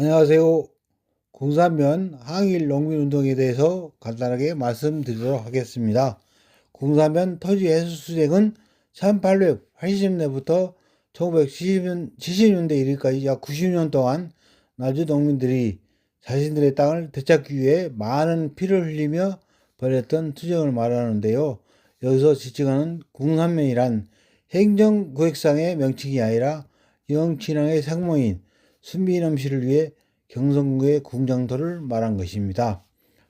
안녕하세요. 공사면 항일 농민운동에 대해서 간단하게 말씀드리도록 하겠습니다. 공사면 토지 해수 수쟁은 1880년대부터 1970년대 이르기까지 약 90년 동안 나주 농민들이 자신들의 땅을 되찾기 위해 많은 피를 흘리며 벌였던 투쟁을 말하는데요. 여기서 지칭하는 공산면이란 행정구획상의 명칭이 아니라 영친왕의 상모인 순비남 씨를 위해 경성구의 궁장터를 말한 것입니다.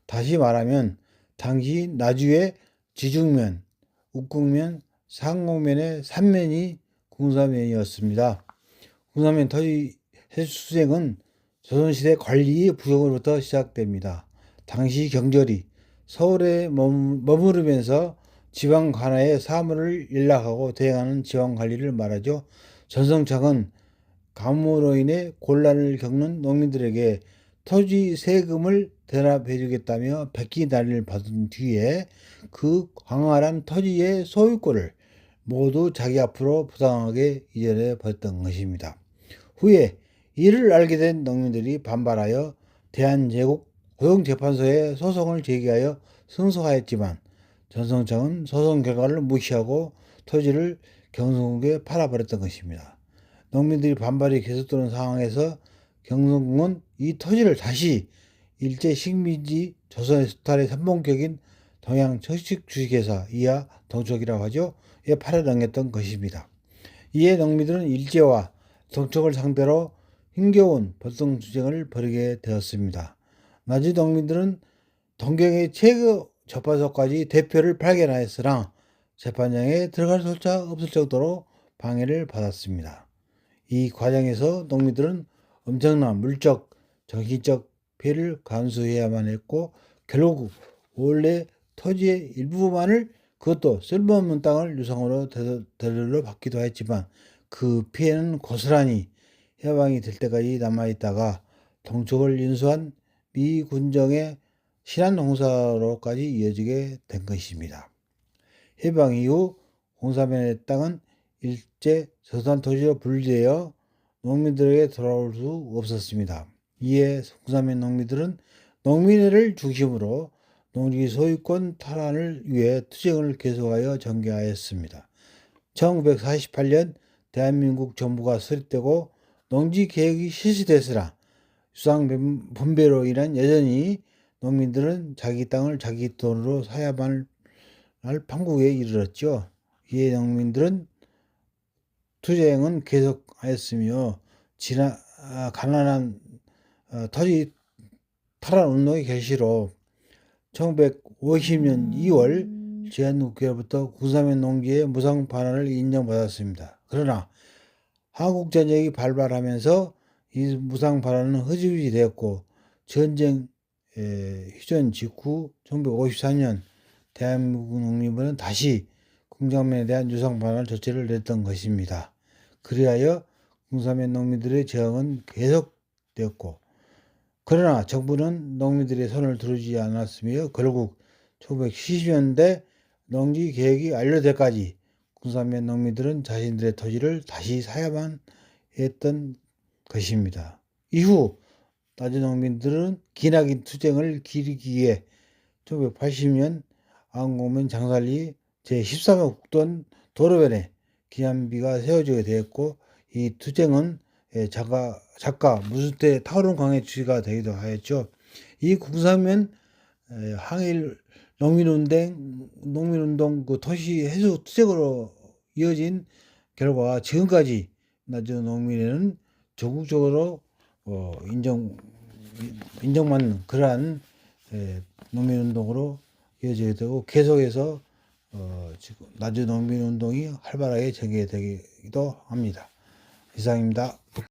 다시 말하면 당시 나주의 지중면, 욱궁면, 상공면의 삼면이 궁사면이었습니다. 궁사면 토지 해수수쟁은 조선시대 관리 부역으로부터 시작됩니다. 당시 경절이 서울에 머무르면서 지방 관하의 사무를 일락하고 대행하는 지방 관리를 말하죠. 전성창은 가뭄으로 인해 곤란을 겪는 농민들에게 토지 세금을 대납해 주겠다며 백기 난리를 받은 뒤에 그 광활한 토지의 소유권을 모두 자기 앞으로 부당하게 이전해 버렸던 것입니다. 후에 이를 알게 된 농민들이 반발하여 대한제국 고용재판소에 소송을 제기하여 승소하였지만 전성창은 소송 결과를 무시하고 토지를 경성국에 팔아버렸던 것입니다. 농민들이 반발이 계속되는 상황에서 경성궁은 이 토지를 다시 일제 식민지 조선의 수탈의 선봉격인 동양 철식 주식회사 이하 동촉이라고 하죠. 에 팔아넘겼던 것입니다. 이에 농민들은 일제와 동촉을 상대로 힘겨운 벌동 투쟁을 벌이게 되었습니다. 나주 농민들은 동경의 최고 접하소까지 대표를 발견하였으나 재판장에 들어갈 수차 없을 정도로 방해를 받았습니다. 이 과정에서 농민들은 엄청난 물적, 정신적 피해를 감수해야만 했고 결국 원래 토지의 일부만을 그것도 쓸모없는 땅을 유상으로 대들러 받기도 했지만 그 피해는 고스란히 해방이 될 때까지 남아있다가 동쪽을 인수한 미 군정의 신한 홍사로까지 이어지게 된 것입니다. 해방 이후 홍사면의 땅은 일제 서산 토지로 분리되어 농민들에게 돌아올 수 없었습니다. 이에 홍사면 농민들은 농민회를 중심으로 농지 소유권 탈환을 위해 투쟁을 계속하여 전개하였습니다. 1948년 대한민국 정부가 설립되고 농지 개혁이 실시됐으나 수상 분배로 인한 여전히 농민들은 자기 땅을 자기 돈으로 사야만 할 판국에 이르렀죠. 이에 농민들은 투쟁은 계속하였으며 지나 아, 가난한 어, 토지 탈환 운동의 결시로 1950년 2월 제한국회로부터 구사면 농지의 무상 반환을 인정받았습니다. 그러나 한국 전쟁이 발발하면서 이 무상 반환은 흐지부지 되었고 전쟁 휴전 직후 1954년 대한민국 농민부는 다시 궁장면에 대한 유상 반환 조치를 냈던 것입니다. 그리하여 궁사면 농민들의 저항은 계속되었고 그러나 정부는 농민들의 손을 들어주지 않았으며 결국 1970년대 농지 계획이 완료될까지 궁사면 농민들은 자신들의 토지를 다시 사야만 했던 것입니다. 이후 나주 농민들은 기나긴 투쟁을 기리기 위해 1980년 안공면 장살리 제13호 국돈 도로변에 기념비가 세워지게 되었고 이 투쟁은 예, 작가, 작가 무수태 타오른 광의 주가 되기도 하였죠. 이 국사면 예, 항일 농민운동, 농민운동 그 도시 해수 투쟁으로 이어진 결과 지금까지 나주 농민회는 전국적으로 어, 인정 인정받는 그러한 예, 농민운동으로 이어지게 되고 계속해서 어, 지금 나주 농민운동이 활발하게 전개되기도 합니다. 이상입니다.